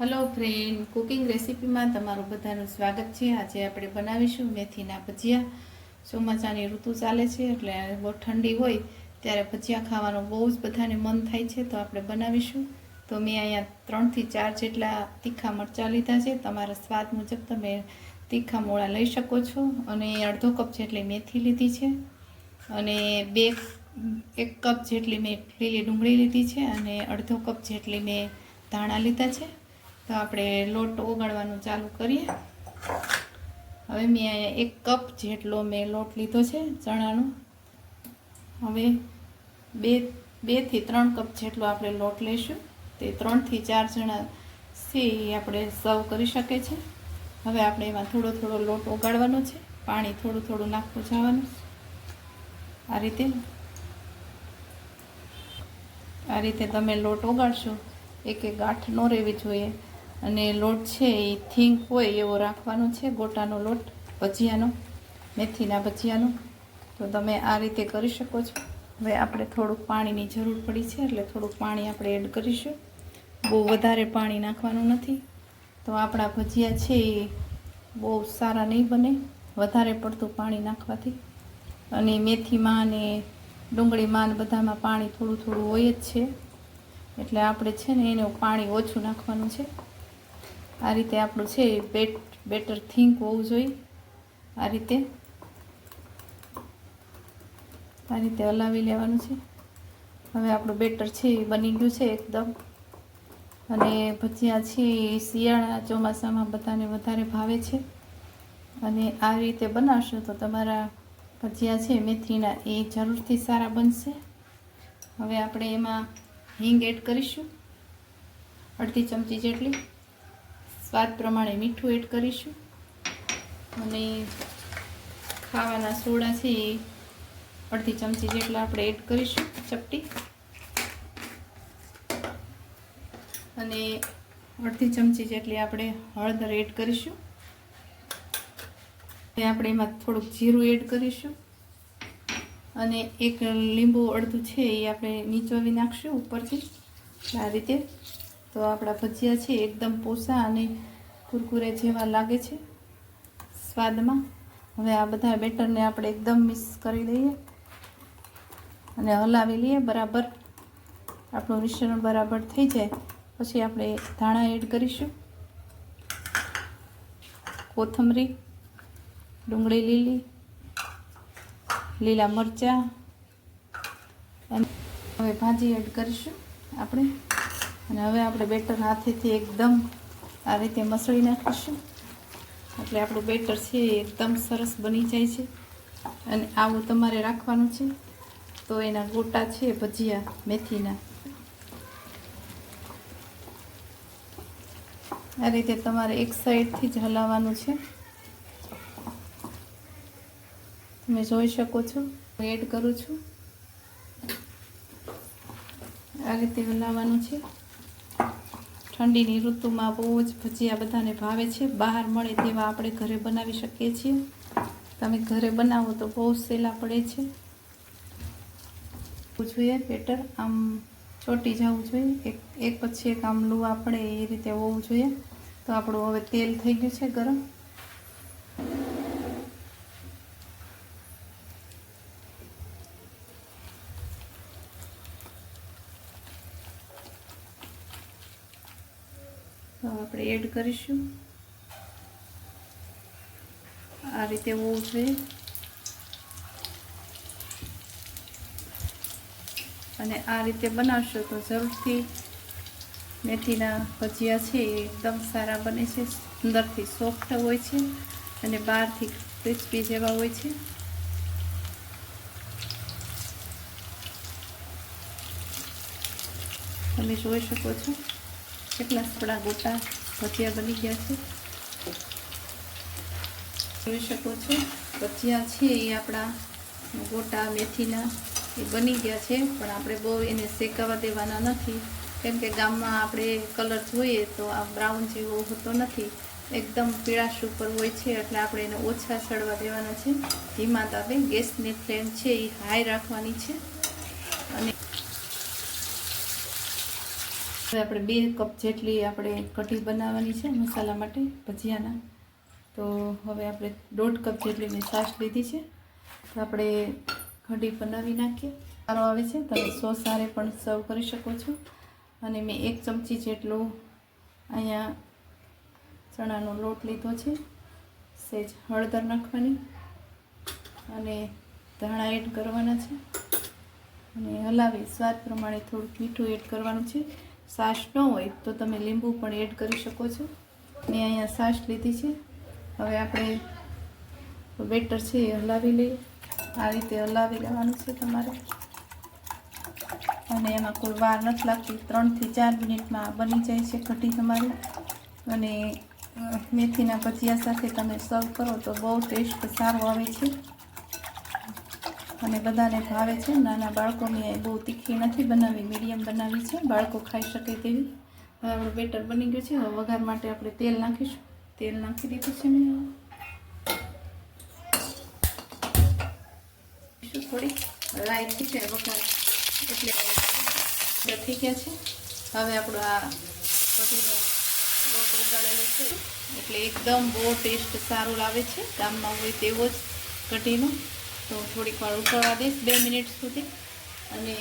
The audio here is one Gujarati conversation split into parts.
હલો ફ્રેન્ડ કુકિંગ રેસીપીમાં તમારું બધાનું સ્વાગત છે. આજે આપણે બનાવીશું મેથીના ભજીયા. ચોમાસાની ઋતુ ચાલે છે એટલે બહુ ઠંડી હોય ત્યારે ભજીયા ખાવાનું બહુ જ બધાને મન થાય છે, તો આપણે બનાવીશું. તો મેં અહીંયા ત્રણથી ચાર જેટલા તીખા મરચાં લીધા છે. તમારા સ્વાદ મુજબ તમે તીખા મોળા લઈ શકો છો અને અડધો કપ જેટલી મેથી લીધી છે અને બે, એક કપ જેટલી મેં લીલી ડુંગળી લીધી છે અને અડધો કપ જેટલી મેં ધાણા લીધા છે. તો આપણે લોટ ઓગાળવાનું ચાલુ કરીએ. હવે મેં અહીંયા એક કપ જેટલો મેં લોટ લીધો છે ચણાનો. હવે બે, બેથી ત્રણ કપ જેટલો આપણે લોટ લઈશું. તે ત્રણથી ચાર જણા છે એ આપણે સર્વ કરી શકે છે. હવે આપણે એમાં થોડો થોડો લોટ ઓગાળવાનો છે. પાણી થોડું થોડું નાખવું જવાનું આ રીતે. આ રીતે તમે લોટ ઓગાળશો. એક એક ગાંઠ ન રહેવી જોઈએ. અને લોટ છે એ થીંક હોય એવો રાખવાનો છે, ગોટાનો લોટ, ભજીયાનો, મેથીના ભજીયાનો. તો તમે આ રીતે કરી શકો છો. હવે આપણે થોડુંક પાણીની જરૂર પડી છે, એટલે થોડુંક પાણી આપણે એડ કરીશું. બહુ વધારે પાણી નાખવાનું નથી. તો આપણા ભજીયા છે એ બહુ સારા નહીં બને, વધારે પડતું પાણી નાખવાથી. અને મેથીમાં અને ડુંગળીમાં ને બધામાં પાણી થોડું થોડું હોય જ છે. એટલે આપણે છે ને એનું પાણી ઓછું નાખવાનું છે. આ રીતે આપણું છે બેટ બેટર થિંક હોવું જોઈએ. આ રીતે. આ રીતે હલાવી લેવાનું છે. હવે આપણું બેટર છે એ બની ગયું છે એકદમ. અને ભજીયા છે શિયાળા ચોમાસામાં બધાને વધારે ભાવે છે. અને આ રીતે બનાવશો તો તમારા ભજીયા છે મેથીના એ જરૂરથી સારા બનશે. હવે આપણે એમાં હિંગ એડ કરીશું. અડધી ચમચી જેટલી. સ્વાદ પ્રમાણે મીઠું એડ કરીશું. અને ખાવાના સોડા છે એ અડધી ચમચી જેટલા આપણે એડ કરીશું ચપટી. અને અડધી ચમચી જેટલી આપણે હળદર એડ કરીશું. આપણે એમાં થોડુંક જીરું એડ કરીશું. અને એક લીંબુ અડધું છે એ આપણે નીચોવી નાખશું ઉપરથી. આ રીતે તો આપણા ભજીયા છે, એકદમ પોસા અને કુરકુરે જેવા લાગે છે સ્વાદમાં. હવે આ બધા બેટરને આપણે એકદમ મિક્સ કરી દઈએ અને હલાવી લઈએ બરાબર. આપણું મિશ્રણ બરાબર થઈ જાય. પછી આપણે ધાણા એડ કરીશું. કોથમરી, ડુંગળી લીલી, લીલા મરચાં. હવે ભાજી એડ કરીશું આપણે. અને હવે આપણે બેટર હાથેથી એકદમ આ રીતે મસળી નાખીશું. એટલે આપણું બેટર છે એકદમ સરસ બની જાય છે. અને આવું તમારે રાખવાનું છે. તો એના ગોટા છે ભજીયા, મેથીના. આ રીતે તમારે એક સાઈડથી જ હલાવવાનું છે. તમે જોઈ શકો છો. એડ કરું છું. આ રીતે હલાવવાનું છે. ઠંડીની ઋતુમાં બહુ જ ભજીયા બધાને ભાવે છે. બહાર મળે તેવા આપણે ઘરે બનાવી શકીએ છીએ. તમે ઘરે બનાવો તો બહુ સહેલા પડે છે. જોઈએ બેટર, આમ ચોટી જવું જોઈએ. એક એક પછી એક આમ લુવા પડે એ રીતે હોવું જોઈએ. તો આપણું હવે તેલ થઈ ગયું છે ગરમ. તો આપણે એડ કરીશું. આ રીતે હોવું જોઈએ અને આ રીતે બનાવશો તો જરૂરથી મેથીના ભજીયા છે એ એકદમ સારા બને છે. અંદરથી સોફ્ટ હોય છે અને બહારથી ક્રિસ્પી જેવા હોય છે. તમે જોઈ શકો છો. કેટલા થોડા ગોટા ભજીયા બની ગયા છે? જોઈ શકો છો, ભજીયા છે એ આપણા ગોટા, મેથીના એ બની ગયા છે, પણ આપણે બહુ એને શેકાવા દેવાના નથી. કેમ કે ગામમાં આપણે કલર જોઈએ તો આ બ્રાઉન જેવો હોતો નથી. એકદમ પીળાશ ઉપર હોય છે, એટલે આપણે એને ઓછા સડવા દેવાના છે. ધીમા તાપે ગેસની ફ્લેમ છે એ હાઈ રાખવાની છે. અને હવે આપણે બે કપ જેટલી આપણે કઢી બનાવવાની છે મસાલા માટે ભજીયાના. તો હવે આપણે દોઢ કપ જેટલી મેં છાશ લીધી છે. તો આપણે કઢી બનાવી નાખીએ. સારો આવે છે, તમે સોસ સારે પણ સર્વ કરી શકો છો. અને મેં એક ચમચી જેટલો અહીંયા ચણાનો લોટ લીધો છે, સેજ હળદર નાખવાની. અને ધાણા એડ કરવાના છે. અને હલાવી, સ્વાદ પ્રમાણે થોડુંક મીઠું એડ કરવાનું છે. છાશ ન હોય તો તમે લીંબુ પણ એડ કરી શકો છો. મેં અહીંયા છાશ લીધી છે. હવે આપણે બેટર છે એ હલાવી લઈએ. આ રીતે હલાવી લેવાનું છે તમારે. અને એમાં કોઈ વાર નથી લાગતી. ત્રણથી ચાર મિનિટમાં બની જાય છે કઢી તમારી. અને મેથીના ભજીયા સાથે તમે સર્વ કરો તો બહુ ટેસ્ટ સારો આવે છે. અને બધાને ભાવે છે. નાના બાળકોની બહુ તીખી નથી બનાવી, મીડિયમ બનાવી છે. બાળકો ખાઈ શકે તેવી. હવે આપણું બેટર બની ગયું છે. હવે વઘાર માટે આપણે તેલ નાખીશું. તેલ નાખી દીધું છે મેં. થોડી. લાઈટ છે વઘાર. એટલે થઈ ગયા છે. હવે આપણો આ બધીનો લોટ ઉગાડેલો છે. એટલે એકદમ બહુ ટેસ્ટ સારો લાવે છે. ગામમાં હોય તેવો જ કઢીનો. તો થોડીક વાર ઉકળવા દઈશ, બે મિનિટ સુધી. અને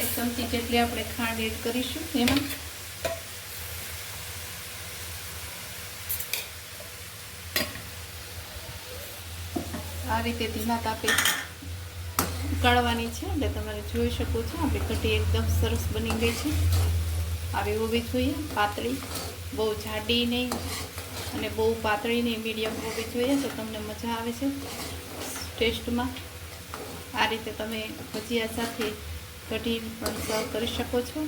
એક ચમચી જેટલી આપણે ખાંડ એડ કરીશું એમાં. આ રીતે ધીમા તાપે ઉકાળવાની છે, એટલે તમારે જોઈ શકો છો, આપણી કઢી એકદમ સરસ બની ગઈ છે. આવી હોવી જોઈએ, પાતળી, બહુ જાડી નહીં અને બહુ પાતળી નહીં, મીડિયમ હોવી જોઈએ, તો તમને મજા આવે છે. ટેસ્ટમાં આ રીતે તમે ભજીયા સાથે કઢી પણ સર્વ કરી શકો છો.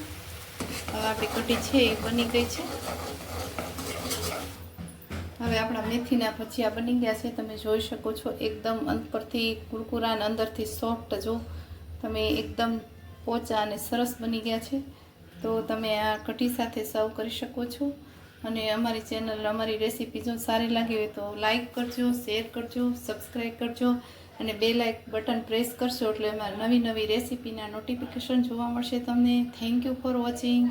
હવે આપણી કઢી છે એ બની ગઈ છે. હવે આપણા મેથીના ભજીયા બની ગયા છે. તમે જોઈ શકો છો એકદમ અંદરથી કુરકુરા અને અંદરથી સોફ્ટ જો તમે એકદમ પોચા અને સરસ બની ગયા છે. તો તમે આ કઢી સાથે સર્વ કરી શકો છો. અને અમારી ચેનલ, અમારી રેસીપી જો સારી લાગી હોય તો લાઈક કરજો શેર કરજો સબસ્ક્રાઈબ કરજો. અને બે લાઇક બટન પ્રેસ કરશો એટલે અમારી નવી નવી રેસીપીના નોટિફિકેશન જોવા મળશે તમને. Thank you for watching